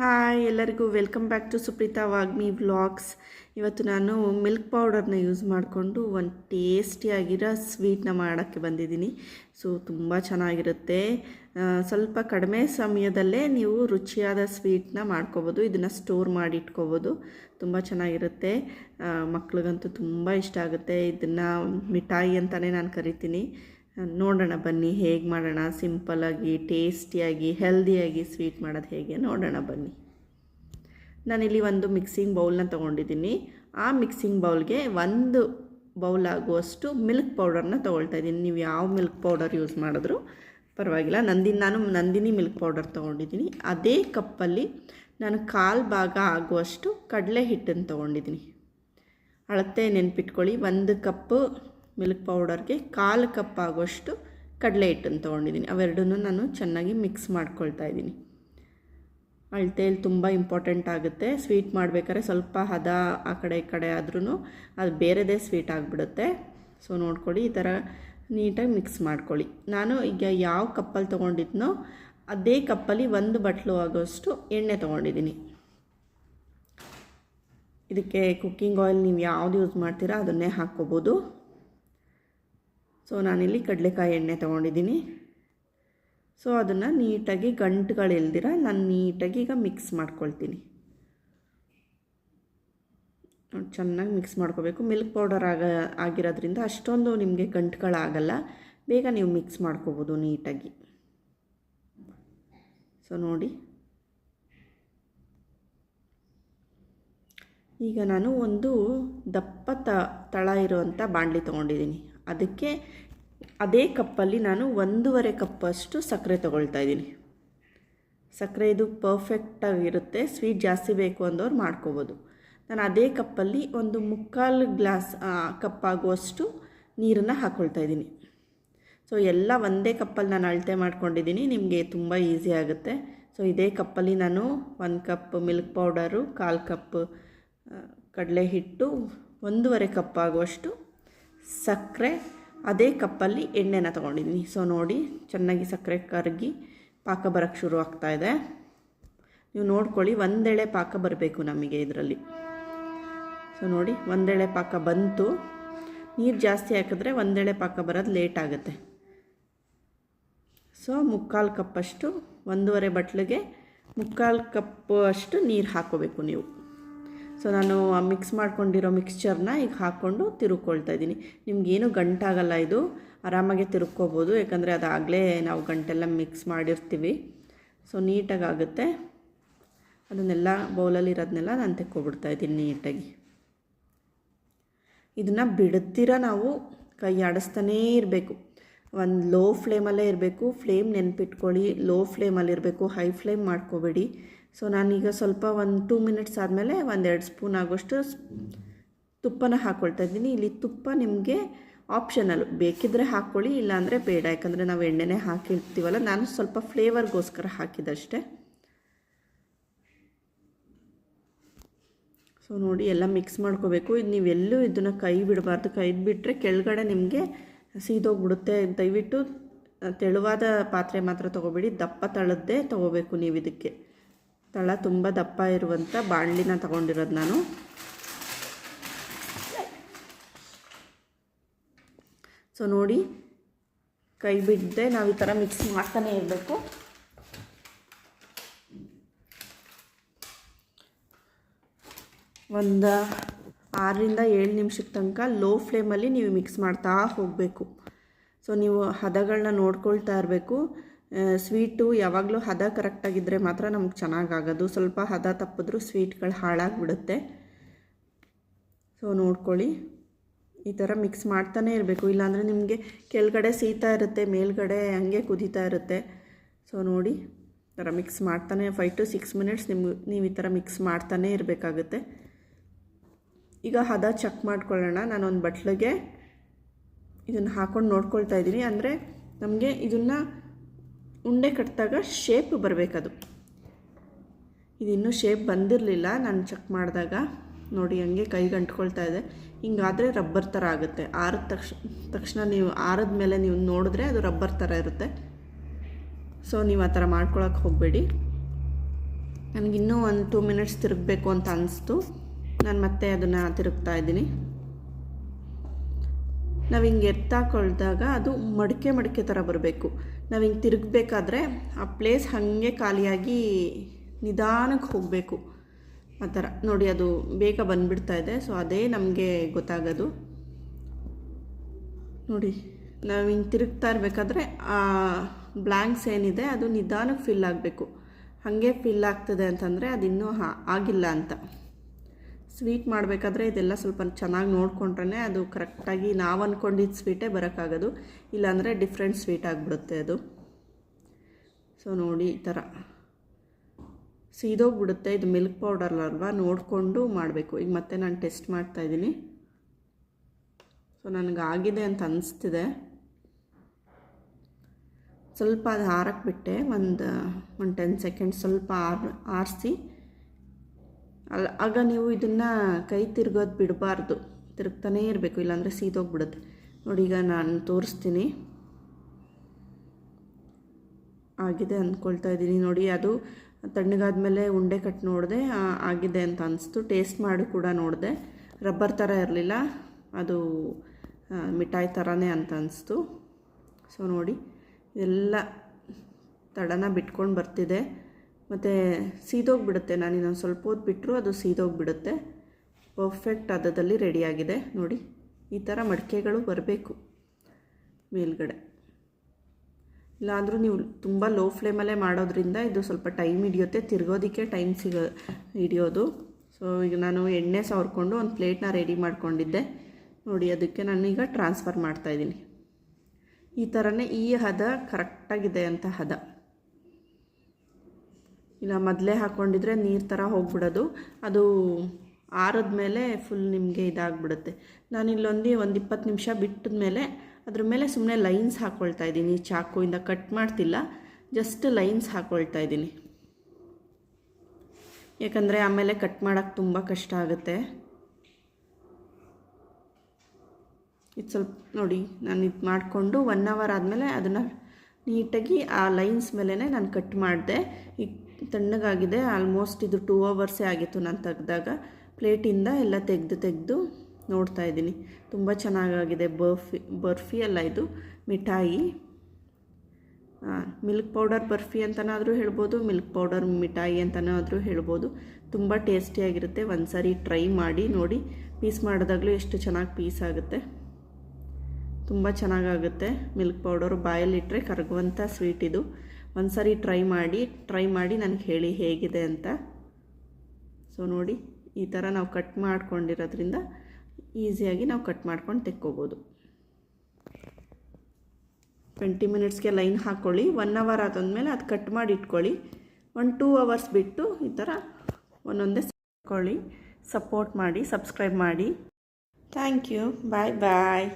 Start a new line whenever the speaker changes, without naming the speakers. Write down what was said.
Hi, ಎಲ್ಲರಿಗೂ welcome back to Supreetha Vagmi vlogs. ಇವತ್ತು ನಾನು ಮಿಲ್ಕ್ ಪೌಡರ್ನ ಯೂಸ್ ಮಾಡಿಕೊಂಡು ಒಂದು ಟೇಸ್ಟಿಯಾಗಿರೋ ಸ್ವೀಟ್ನ ಮಾಡೋಕ್ಕೆ ಬಂದಿದ್ದೀನಿ. ಸೊ, ತುಂಬ ಚೆನ್ನಾಗಿರುತ್ತೆ. ಸ್ವಲ್ಪ ಕಡಿಮೆ ಸಮಯದಲ್ಲೇ ನೀವು ರುಚಿಯಾದ ಸ್ವೀಟ್ನ ಮಾಡ್ಕೋಬೋದು, ಇದನ್ನು ಸ್ಟೋರ್ ಮಾಡಿ ಇಟ್ಕೋಬೋದು ತುಂಬ ಚೆನ್ನಾಗಿರುತ್ತೆ. ಮಕ್ಳಿಗಂತೂ ತುಂಬ ಇಷ್ಟ ಆಗುತ್ತೆ. ಇದನ್ನು ಮಿಠಾಯಿ ಅಂತಲೇ ನಾನು ಕರಿತೀನಿ. ನೋಡೋಣ ಬನ್ನಿ, ಹೇಗೆ ಮಾಡೋಣ? ಸಿಂಪಲ್ಲಾಗಿ ಟೇಸ್ಟಿಯಾಗಿ ಹೆಲ್ದಿಯಾಗಿ ಸ್ವೀಟ್ ಮಾಡೋದು ಹೇಗೆ? ನೋಡೋಣ ಬನ್ನಿ. ನಾನಿಲ್ಲಿ ಒಂದು ಮಿಕ್ಸಿಂಗ್ ಬೌಲ್ನ ತೊಗೊಂಡಿದ್ದೀನಿ. ಆ ಮಿಕ್ಸಿಂಗ್ ಬೌಲ್ಗೆ ಒಂದು ಬೌಲ್ ಆಗುವಷ್ಟು ಮಿಲ್ಕ್ ಪೌಡರ್ನ ತೊಗೊಳ್ತಾ ಇದ್ದೀನಿ. ನೀವು ಯಾವ ಮಿಲ್ಕ್ ಪೌಡರ್ ಯೂಸ್ ಮಾಡಿದ್ರು ಪರವಾಗಿಲ್ಲ. ನಂದಿನಿ ನಾನು ನಂದಿನಿ ಮಿಲ್ಕ್ ಪೌಡರ್ ತೊಗೊಂಡಿದ್ದೀನಿ. ಅದೇ ಕಪ್ಪಲ್ಲಿ ನಾನು ಕಾಲು ಭಾಗ ಆಗುವಷ್ಟು ಕಡಲೆ ಹಿಟ್ಟನ್ನು ತೊಗೊಂಡಿದ್ದೀನಿ. ಅಳತೆ ನೆನ್ಪಿಟ್ಕೊಳ್ಳಿ. ಒಂದು ಕಪ್ಪು ಮಿಲ್ಕ್ ಪೌಡರ್ಗೆ ಕಾಲು ಕಪ್ ಆಗೋಷ್ಟು ಕಡಲೆ ಹಿಟ್ಟನ್ನು ತೊಗೊಂಡಿದ್ದೀನಿ. ಅವೆರಡನ್ನೂ ನಾನು ಚೆನ್ನಾಗಿ ಮಿಕ್ಸ್ ಮಾಡ್ಕೊಳ್ತಾ ಇದ್ದೀನಿ. ಅಳತೆಯಲ್ಲಿ ತುಂಬ ಇಂಪಾರ್ಟೆಂಟ್ ಆಗುತ್ತೆ. ಸ್ವೀಟ್ ಮಾಡಬೇಕಾದ್ರೆ ಸ್ವಲ್ಪ ಹದ ಆ ಕಡೆ ಈ ಕಡೆ ಆದ್ರೂ ಅದು ಬೇರೆದೇ ಸ್ವೀಟ್ ಆಗಿಬಿಡುತ್ತೆ. ಸೊ ನೋಡ್ಕೊಳ್ಳಿ, ಈ ಥರ ನೀಟಾಗಿ ಮಿಕ್ಸ್ ಮಾಡ್ಕೊಳ್ಳಿ. ನಾನು ಈಗ ಯಾವ ಕಪ್ಪಲ್ಲಿ ತೊಗೊಂಡಿದ್ನೋ ಅದೇ ಕಪ್ಪಲ್ಲಿ ಒಂದು ಬಟ್ಲು ಆಗೋಷ್ಟು ಎಣ್ಣೆ ತೊಗೊಂಡಿದ್ದೀನಿ. ಇದಕ್ಕೆ ಕುಕ್ಕಿಂಗ್ ಆಯಿಲ್ ನೀವು ಯಾವ್ದು ಯೂಸ್ ಮಾಡ್ತೀರಾ ಅದನ್ನೇ ಹಾಕ್ಕೋಬೋದು. ಸೊ ನಾನಿಲ್ಲಿ ಕಡಲೆಕಾಯಿ ಎಣ್ಣೆ ತೊಗೊಂಡಿದ್ದೀನಿ. ಸೊ ಅದನ್ನು ನೀಟಾಗಿ ಗಂಟುಗಳು ಗಂಟುಗಳಿಲ್ದಿರ ನಾನು ನೀಟಾಗಿ ಈಗ ಮಿಕ್ಸ್ ಮಾಡ್ಕೊಳ್ತೀನಿ. ಚೆನ್ನಾಗಿ ಮಿಕ್ಸ್ ಮಾಡ್ಕೋಬೇಕು. ಮಿಲ್ಕ್ ಪೌಡರ್ ಆಗ, ಆಗಿರೋದ್ರಿಂದ ಅಷ್ಟೊಂದು ನಿಮಗೆ ಗಂಟುಗಳಾಗಲ್ಲ ಬೇಗ ನೀವು ಮಿಕ್ಸ್ ಮಾಡ್ಕೋಬೋದು ನೀಟಾಗಿ. ಸೊ ನೋಡಿ. ಈಗ ನಾನು ಒಂದು ದಪ್ಪ ತಳ ಇರುವಂಥ ಬಾಣಲಿ ತೊಗೊಂಡಿದ್ದೀನಿ. ಅದಕ್ಕೆ ಅದೇ ಕಪ್ಪಲ್ಲಿ ನಾನು ಒಂದೂವರೆ ಕಪ್ಪಷ್ಟು ಸಕ್ಕರೆ ತೊಗೊಳ್ತಾ ಇದ್ದೀನಿ. ಸಕ್ಕರೆ ಇದು ಪರ್ಫೆಕ್ಟಾಗಿರುತ್ತೆ ಸ್ವೀಟ್ ಜಾಸ್ತಿ ಬೇಕು ಅಂದವ್ರು ಮಾಡ್ಕೋಬೋದು. ನಾನು ಅದೇ ಕಪ್ಪಲ್ಲಿ ಒಂದು ಮುಕ್ಕಾಲು ಗ್ಲಾಸ್ ಕಪ್ಪಾಗುವಷ್ಟು ನೀರನ್ನು ಹಾಕ್ಕೊಳ್ತಾ ಇದ್ದೀನಿ. ಸೊ ಎಲ್ಲ ಒಂದೇ ಕಪ್ಪಲ್ಲಿ ನಾನು ಅಳತೆ ಮಾಡ್ಕೊಂಡಿದ್ದೀನಿ. ನಿಮಗೆ ತುಂಬ ಈಸಿ ಆಗುತ್ತೆ. ಸೊ ಇದೇ ಕಪ್ಪಲ್ಲಿ ನಾನು ಒಂದು ಕಪ್ ಮಿಲ್ಕ್ ಪೌಡರು ಕಾಲು ಕಪ್ ಕಡಲೆ ಹಿಟ್ಟು, ಒಂದೂವರೆ ಕಪ್ ಆಗುವಷ್ಟು ಸಕ್ಕರೆ, ಅದೇ ಕಪ್ಪಲ್ಲಿ ಎಣ್ಣೆನ ತೊಗೊಂಡಿದ್ದೀನಿ. ಸೊ ನೋಡಿ, ಚೆನ್ನಾಗಿ ಸಕ್ಕರೆ ಕರಗಿ ಪಾಕ ಬರೋಕ್ಕೆ ಶುರು ಆಗ್ತಾ ಇದೆ. ನೀವು ನೋಡ್ಕೊಳ್ಳಿ, ಒಂದೆಳೆ ಪಾಕ ಬರಬೇಕು ನಮಗೆ ಇದರಲ್ಲಿ. ಸೊ ನೋಡಿ, ಒಂದೆಳೆ ಪಾಕ ಬಂತು. ನೀರು ಜಾಸ್ತಿ ಹಾಕಿದ್ರೆ ಒಂದೆಳೆ ಪಾಕ ಬರೋದು ಲೇಟ್ ಆಗುತ್ತೆ. ಸೊ ಮುಕ್ಕಾಲು ಕಪ್ಪಷ್ಟು, ಒಂದೂವರೆ ಬಟ್ಲಿಗೆ ಮುಕ್ಕಾಲು ಕಪ್ಪು ಅಷ್ಟು ನೀರು ಹಾಕೋಬೇಕು ನೀವು. ಸೊ ನಾನು ಮಿಕ್ಸ್ ಮಾಡ್ಕೊಂಡಿರೋ ಮಿಕ್ಸ್ಚರ್ನ ಈಗ ಹಾಕ್ಕೊಂಡು ತಿರುಗ್ಕೊಳ್ತಾ ಇದ್ದೀನಿ. ನಿಮಗೇನು ಗಂಟಾಗಲ್ಲ ಇದು. ಆರಾಮಾಗಿ ತಿರುಗ್ಕೋಬೋದು ಯಾಕಂದರೆ ಅದಾಗಲೇ ನಾವು ಗಂಟೆಲ್ಲ ಮಿಕ್ಸ್ ಮಾಡಿರ್ತೀವಿ. ಸೊ ನೀಟಾಗಿ ಆಗುತ್ತೆ ಅದನ್ನೆಲ್ಲ ಬೌಲಲ್ಲಿ ಇರೋದನ್ನೆಲ್ಲ ನಾನು ತೆಕ್ಕೊಬಿಡ್ತಾ ಇದ್ದೀನಿ ನೀಟಾಗಿ. ಇದನ್ನು ಬಿಡುತ್ತೀರ ನಾವು? ಕೈ ಆಡಿಸ್ತಾನೇ ಇರಬೇಕು. ಒಂದು ಲೋ ಫ್ಲೇಮಲ್ಲೇ ಇರಬೇಕು. ಫ್ಲೇಮ್ ನೆನ್ಪಿಟ್ಕೊಳ್ಳಿ. ಲೋ ಫ್ಲೇಮಲ್ಲಿ ಇರಬೇಕು ಹೈ ಫ್ಲೇಮ್ ಮಾಡ್ಕೋಬೇಡಿ. ಸೊ ನಾನೀಗ ಸ್ವಲ್ಪ ಒಂದು ಟೂ ಮಿನಿಟ್ಸ್ ಆದಮೇಲೆ ಒಂದೆರಡು ಸ್ಪೂನ್ ಆಗೋಷ್ಟು ತುಪ್ಪನ ಹಾಕ್ಕೊಳ್ತಾ ಇದ್ದೀನಿ. ಇಲ್ಲಿ ತುಪ್ಪ ನಿಮಗೆ ಆಪ್ಷನಲ್ ಬೇಕಿದ್ದರೆ ಹಾಕ್ಕೊಳ್ಳಿ ಇಲ್ಲಾಂದರೆ ಬೇಡ. ಯಾಕಂದರೆ ನಾವು ಎಣ್ಣೆನೇ ಹಾಕಿರ್ತೀವಲ್ಲ, ನಾನು ಸ್ವಲ್ಪ ಫ್ಲೇವರ್ಗೋಸ್ಕರ ಹಾಕಿದಷ್ಟೇ. ಸೊ ನೋಡಿ, ಎಲ್ಲ ಮಿಕ್ಸ್ ಮಾಡ್ಕೋಬೇಕು. ಇದು ನೀವೆಲ್ಲೂ ಇದನ್ನು ಕೈ ಬಿಡಬಾರ್ದು. ಕೈ ಬಿಟ್ಟರೆ ಕೆಳಗಡೆ ನಿಮಗೆ ಸೀದೋಗ್ಬಿಡುತ್ತೆ ದಯವಿಟ್ಟು ತೆಳುವಾದ ಪಾತ್ರೆ ಮಾತ್ರ ತೊಗೋಬೇಡಿ. ದಪ್ಪ ತಳದ್ದೇ ತೊಗೋಬೇಕು ನೀವು ಇದಕ್ಕೆ. ತಳ ತುಂಬ ದಪ್ಪ ಇರುವಂಥ ಬಾಣಲಿನ ತಗೊಂಡಿರೋದು ನಾನು. ಸೊ ನೋಡಿ, ಕೈ ಬಿಡದೆ ನಾವು ಈ ಥರ ಮಿಕ್ಸ್ ಮಾಡ್ತಾನೆ ಇರಬೇಕು. ಒಂದು ಆರರಿಂದ ಏಳು ನಿಮಿಷದ ತನಕ ಲೋ ಫ್ಲೇಮಲ್ಲಿ ನೀವು ಮಿಕ್ಸ್ ಮಾಡ್ತಾ ಹೋಗಬೇಕು. ಸೊ ನೀವು ಹದಗಳನ್ನ ನೋಡ್ಕೊಳ್ತಾ ಇರಬೇಕು. ಸ್ವೀಟು ಯಾವಾಗಲೂ ಹದ ಕರೆಕ್ಟಾಗಿದ್ದರೆ ಮಾತ್ರ ನಮ್ಗೆ ಚೆನ್ನಾಗಾಗೋದು. ಸ್ವಲ್ಪ ಹದ ತಪ್ಪಿದ್ರೂ ಸ್ವೀಟ್ಗಳು ಹಾಳಾಗಿಬಿಡುತ್ತೆ. ಸೊ ನೋಡ್ಕೊಳ್ಳಿ. ಈ ಥರ ಮಿಕ್ಸ್ ಮಾಡ್ತಾನೇ ಇರಬೇಕು. ಇಲ್ಲಾಂದರೆ ನಿಮಗೆ ಕೆಳಗಡೆ ಸೀತಾ ಇರುತ್ತೆ, ಮೇಲ್ಗಡೆ ಹಂಗೆ ಕುದೀತಾ ಇರುತ್ತೆ. ಸೊ ನೋಡಿ. ಈ ಥರ ಮಿಕ್ಸ್ ಮಾಡ್ತಾನೆ ಫೈವ್ ಟು ಸಿಕ್ಸ್ ಮಿನಿಟ್ಸ್ ನಿಮ್ಗೆ ನೀವು ಈ ಥರ ಮಿಕ್ಸ್ ಮಾಡ್ತಾನೇ ಇರಬೇಕಾಗುತ್ತೆ. ಈಗ ಹದ ಚೆಕ್ ಮಾಡ್ಕೊಳ್ಳೋಣ. ನಾನೊಂದು ಬಟ್ಲಿಗೆ ಇದನ್ನು ಹಾಕ್ಕೊಂಡು ನೋಡ್ಕೊಳ್ತಾ ಇದ್ದೀನಿ. ಅಂದರೆ ನಮಗೆ ಇದನ್ನು ಉಂಡೆ ಕಟ್ಟಿದಾಗ ಶೇಪ್ ಬರಬೇಕದು. ಇದಿನ್ನೂ ಶೇಪ್ ಬಂದಿರಲಿಲ್ಲ. ನಾನು ಚೆಕ್ ಮಾಡಿದಾಗ ನೋಡಿ ಹಂಗೆ ಕೈಗೆ ಅಂಟ್ಕೊಳ್ತಾ ಇದೆ. ಹಿಂಗಾದರೆ ರಬ್ಬರ್ ಥರ ಆಗುತ್ತೆ. ಆರಿದ ತಕ್ಷ, ತಕ್ಷಣ ನೀವು ಆರಿದ ಮೇಲೆ ನೀವು ನೋಡಿದ್ರೆ ಅದು ರಬ್ಬರ್ ಥರ ಇರುತ್ತೆ. ಸೊ ನೀವು ಆ ಥರ ಮಾಡ್ಕೊಳಕ್ಕೆ ಹೋಗಬೇಡಿ. ನನಗಿನ್ನೂ ಒಂದು ಟೂ ಮಿನಿಟ್ಸ್ ತಿರುಗಬೇಕು ಅಂತ ಅನಿಸ್ತು. ನಾನು ಮತ್ತೆ ಅದನ್ನು ತಿರುಗ್ತಾ ಇದ್ದೀನಿ. ನಾವು ಹಿಂಗೆ ಎತ್ತಾಕೊಳ್ದಾಗ ಅದು ಮಡಿಕೆ ಮಡಿಕೆ ಥರ ಬರಬೇಕು. ನಾವು ಹಿಂಗೆ ತಿರುಗಬೇಕಾದ್ರೆ ಆ ಪ್ಲೇಸ್ ಹಾಗೆ ಖಾಲಿಯಾಗಿ ನಿಧಾನಕ್ಕೆ ಹೋಗಬೇಕು. ಆ ಥರ ನೋಡಿ, ಅದು ಬೇಗ ಬಂದುಬಿಡ್ತಾ ಇದೆ. ಸೊ ಅದೇ ನಮಗೆ ಗೊತ್ತಾಗೋದು. ನೋಡಿ, ನಾವು ಹಿಂಗೆ ತಿರುಗ್ತಾ ಇರಬೇಕಾದ್ರೆ ಆ ಬ್ಲ್ಯಾಂಕ್ಸ್ ಏನಿದೆ, ಅದು ನಿಧಾನಕ್ಕೆ ಫಿಲ್ ಆಗಬೇಕು. ಹಾಗೆ ಫಿಲ್ ಆಗ್ತದೆ ಅಂತಂದರೆ ಅದಿನ್ನೂ ಹಾ, ಆಗಿಲ್ಲ ಅಂತ. ಸ್ವೀಟ್ ಮಾಡಬೇಕಾದ್ರೆ ಇದೆಲ್ಲ ಸ್ವಲ್ಪ ಚೆನ್ನಾಗಿ ನೋಡ್ಕೊಂಡ್ರೆ ಅದು ಕರೆಕ್ಟಾಗಿ ನಾವು ಅಂದ್ಕೊಂಡಿದ್ದ ಸ್ವೀಟೇ ಬರೋಕ್ಕಾಗೋದು. ಇಲ್ಲಾಂದರೆ ಡಿಫ್ರೆಂಟ್ ಸ್ವೀಟ್ ಆಗಿಬಿಡುತ್ತೆ ಅದು. ಸೊ ನೋಡಿ ಈ ಥರ. ಸೀದೋಗ್ಬಿಡುತ್ತೆ. ಇದು ಮಿಲ್ಕ್ ಪೌಡರ್ ಅಲ್ವಾ? ನೋಡಿಕೊಂಡು ಮಾಡಬೇಕು. ಈಗ ಮತ್ತೆ ನಾನು ಟೆಸ್ಟ್ ಮಾಡ್ತಾಯಿದ್ದೀನಿ ಸೊ ನನಗಾಗಿದೆ ಅಂತ ಅನಿಸ್ತಿದೆ. ಸ್ವಲ್ಪ ಅದು ಹಾರಕ್ಕೆ ಬಿಟ್ಟೆ. ಒಂದು ಒಂದು ಟೆನ್ ಸೆಕೆಂಡ್ ಸ್ವಲ್ಪ ಆರ್, ಆರಿಸಿ. ಅಲ್ಲ, ಆಗ ನೀವು ಇದನ್ನು ಕೈ ತಿರ್ಗೋದು ಬಿಡಬಾರ್ದು. ತಿರುಗ್ತಾನೇ ಇರಬೇಕು, ಇಲ್ಲಾಂದರೆ ಸೀದೋಗ್ಬಿಡುತ್ತೆ. ನೋಡಿ, ಈಗ ನಾನು ತೋರಿಸ್ತೀನಿ. ಆಗಿದೆ ಅಂದ್ಕೊಳ್ತಾ ಇದ್ದೀನಿ. ನೋಡಿ, ಅದು ತಣ್ಣಗಾದ್ಮೇಲೆ ಉಂಡೆ ಕಟ್ ನೋಡಿದೆ ಆಗಿದೆ ಅಂತ ಅನಿಸ್ತು. ಟೇಸ್ಟ್ ಮಾಡಿ ಕೂಡ ನೋಡಿದೆ. ರಬ್ಬರ್ ಥರ ಇರಲಿಲ್ಲ. ಅದು ಮಿಠಾಯಿ ಥರನೇ ಅಂತ ಅನಿಸ್ತು. ಸೊ, ನೋಡಿ ಎಲ್ಲ ತಡನ ಬಿಟ್ಕೊಂಡು ಬರ್ತಿದೆ. ಮತ್ತು ಸೀದೋಗಿಬಿಡುತ್ತೆ. ನಾನು ಇನ್ನೊಂದು ಸ್ವಲ್ಪ ಹೊತ್ತು ಬಿಟ್ಟರು ಅದು ಸೀದೋಗ್ಬಿಡುತ್ತೆ. ಪರ್ಫೆಕ್ಟ್ ಅದದಲ್ಲಿ ರೆಡಿಯಾಗಿದೆ ನೋಡಿ, ಈ ಥರ ಮಡಿಕೆಗಳು ಬರಬೇಕು ಮೇಲ್ಗಡೆ. ಇಲ್ಲಾಂದರೂ ನೀವು ತುಂಬ ಲೋ ಫ್ಲೇಮಲ್ಲೇ ಮಾಡೋದ್ರಿಂದ ಇದು ಸ್ವಲ್ಪ ಟೈಮ್ ಹಿಡಿಯುತ್ತೆ. ತಿರ್ಗೋದಕ್ಕೆ ಟೈಮ್ ಸಿಗೋ, ಹಿಡಿಯೋದು. ಸೊ ಈಗ ನಾನು ಎಣ್ಣೆ ಸವರ್ಕೊಂಡು ಒಂದು ಪ್ಲೇಟ್ನ ರೆಡಿ ಮಾಡ್ಕೊಂಡಿದ್ದೆ. ನೋಡಿ, ಅದಕ್ಕೆ ನಾನು ಈಗ ಟ್ರಾನ್ಸ್ಫರ್ ಮಾಡ್ತಾಯಿದ್ದೀನಿ ಈ ಥರನೇ ಈ ಹದ ಕರೆಕ್ಟಾಗಿದೆ ಅಂತ ಹದ. ಇಲ್ಲ, ಮೊದಲೇ ಹಾಕ್ಕೊಂಡಿದ್ರೆ ನೀರು ಥರ ಹೋಗ್ಬಿಡೋದು. ಅದು ಆರದ ಮೇಲೆ ಫುಲ್ ನಿಮಗೆ ಇದಾಗ್ಬಿಡುತ್ತೆ. ನಾನು ಇಲ್ಲೊಂದು ಒಂದು ಇಪ್ಪತ್ತು ನಿಮಿಷ ಬಿಟ್ಟದ ಮೇಲೆ ಅದ್ರ ಮೇಲೆ ಸುಮ್ಮನೆ ಲೈನ್ಸ್ ಹಾಕ್ಕೊಳ್ತಾ ಇದ್ದೀನಿ. ಚಾಕುಯಿಂದ ಕಟ್ ಮಾಡ್ತಿಲ್ಲ ಜಸ್ಟ್ ಲೈನ್ಸ್ ಹಾಕ್ಕೊಳ್ತಾ ಇದ್ದೀನಿ. ಯಾಕಂದರೆ ಆಮೇಲೆ ಕಟ್ ಮಾಡೋಕ್ಕೆ ತುಂಬ ಕಷ್ಟ ಆಗುತ್ತೆ. ಇದು ಸ್ವಲ್ಪ ನೋಡಿ, ನಾನು ಇದು ಮಾಡಿಕೊಂಡು ಒನ್ ಅವರ್ ಆದಮೇಲೆ ಅದನ್ನು ನೀಟಾಗಿ ಆ ಲೈನ್ಸ್ ಮೇಲೇ ನಾನು ಕಟ್ ಮಾಡಿದೆ. ಈಗ ತಣ್ಣಗಾಗಿದೆ. ಆಲ್ಮೋಸ್ಟ್ ಇದು ಟೂ ಅವರ್ಸೇ ಆಗಿತ್ತು ನಾನು ತೆಗೆದಾಗ. ಪ್ಲೇಟಿಂದ ಎಲ್ಲ ತೆಗೆದು ತೆಗೆದು ನೋಡ್ತಾ ಇದ್ದೀನಿ. ತುಂಬ ಚೆನ್ನಾಗಾಗಿದೆ. ಬರ್ಫಿ ಬರ್ಫಿ ಅಲ್ಲ ಇದು. ಮಿಠಾಯಿ. ಮಿಲ್ಕ್ ಪೌಡರ್ ಬರ್ಫಿ ಅಂತನಾದರೂ ಹೇಳ್ಬೋದು ಮಿಲ್ಕ್ ಪೌಡರ್ ಮಿಠಾಯಿ ಅಂತನಾದರೂ ಹೇಳ್ಬೋದು. ತುಂಬ ಟೇಸ್ಟಿಯಾಗಿರುತ್ತೆ ಒಂದು ಸಾರಿ ಟ್ರೈ ಮಾಡಿ, ನೋಡಿ. ಪೀಸ್ ಮಾಡಿದಾಗಲೂ ಎಷ್ಟು ಚೆನ್ನಾಗಿ ಪೀಸ್ ಆಗುತ್ತೆ. ತುಂಬ ಚೆನ್ನಾಗಾಗುತ್ತೆ. ಮಿಲ್ಕ್ ಪೌಡರು ಬಾಯಲ್ಲಿಟ್ಟರೆ ಕರಗುವಂಥ ಸ್ವೀಟ್ ಇದು. ಒಂದು ಸಾರಿ ಟ್ರೈ ಮಾಡಿ ಟ್ರೈ ಮಾಡಿ ನನಗೆ ಹೇಳಿ ಹೇಗಿದೆ ಅಂತ. ಸೊ ನೋಡಿ, ಈ ಥರ ನಾವು ಕಟ್ ಮಾಡ್ಕೊಂಡಿರೋದ್ರಿಂದ ಈಸಿಯಾಗಿ ನಾವು ಕಟ್ ಮಾಡ್ಕೊಂಡು ತೆಕ್ಕೋಬೋದು. ಟ್ವೆಂಟಿ ಮಿನಿಟ್ಸ್ಗೆ ಲೈನ್ ಹಾಕ್ಕೊಳ್ಳಿ ಒನ್ ಅವರ್ ಆದಮೇಲೆ ಅದು ಕಟ್ ಮಾಡಿ ಇಟ್ಕೊಳ್ಳಿ. ಒಂದು ಟೂ ಅವರ್ಸ್ ಬಿಟ್ಟು ಈ ಥರ ಒಂದೊಂದೇ ಹಾಕ್ಕೊಳ್ಳಿ ಸಪೋರ್ಟ್ ಮಾಡಿ ಸಬ್ಸ್ಕ್ರೈಬ್ ಮಾಡಿ. Thank you bye bye